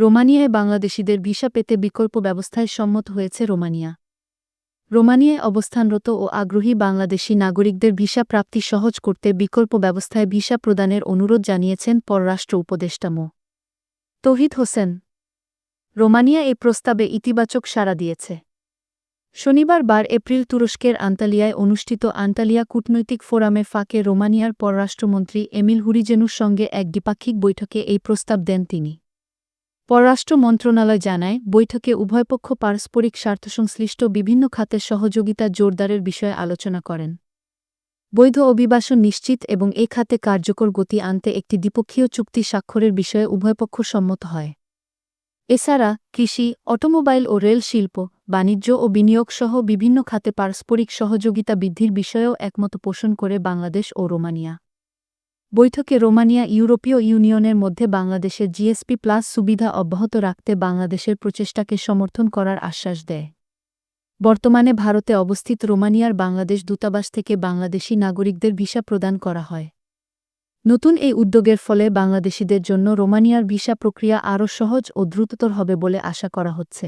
রোমানিয়ায় বাংলাদেশিদের ভিসা পেতে বিকল্প ব্যবস্থায় সম্মত হয়েছে রোমানিয়া। রোমানিয়ায় অবস্থানরত ও আগ্রহী বাংলাদেশি নাগরিকদের ভিসা প্রাপ্তি সহজ করতে বিকল্প ব্যবস্থায় ভিসা প্রদানের অনুরোধ জানিয়েছেন পররাষ্ট্র উপদেষ্টা মো। তৌহিদ হোসেন। রোমানিয়া এই প্রস্তাবে ইতিবাচক সাড়া দিয়েছে। শনিবার বার এপ্রিল তুরস্কের আন্তালিয়ায় অনুষ্ঠিত আন্তালিয়া কূটনৈতিক ফোরামে ফাঁকে রোমানিয়ার পররাষ্ট্রমন্ত্রী এমিল হুরিজেনুর সঙ্গে এক দ্বিপাক্ষিক বৈঠকে এই প্রস্তাব দেন তিনি। পররাষ্ট্র মন্ত্রণালয় জানায়, বৈঠকে উভয়পক্ষ পারস্পরিক স্বার্থসংশ্লিষ্ট বিভিন্ন খাতের সহযোগিতা জোরদারের বিষয়ে আলোচনা করেন। বৈধ অভিবাসন নিশ্চিত এবং এ খাতে কার্যকর গতি আনতে একটি দ্বিপক্ষীয় চুক্তি স্বাক্ষরের বিষয়ে উভয়পক্ষ সম্মত হয়। এছাড়া, কৃষি, অটোমোবাইল ও রেল শিল্প, বাণিজ্য ও বিনিয়োগ সহ বিভিন্ন খাতে পারস্পরিক সহযোগিতা বৃদ্ধির বিষয়েও একমত পোষণ করে বাংলাদেশ ও রোমানিয়া। বৈঠকে রোমানিয়া ইউরোপীয় ইউনিয়নের মধ্যে বাংলাদেশের জিএসপি প্লাস সুবিধা অব্যাহত রাখতে বাংলাদেশের প্রচেষ্টাকে সমর্থন করার আশ্বাস দেয়। বর্তমানে ভারতে অবস্থিত রোমানিয়ার বাংলাদেশ দূতাবাস থেকে বাংলাদেশি নাগরিকদের ভিসা প্রদান করা হয়। নতুন এই উদ্যোগের ফলে বাংলাদেশিদের জন্য রোমানিয়ার ভিসা প্রক্রিয়া আরও সহজ ও দ্রুততর হবে বলে আশা করা হচ্ছে।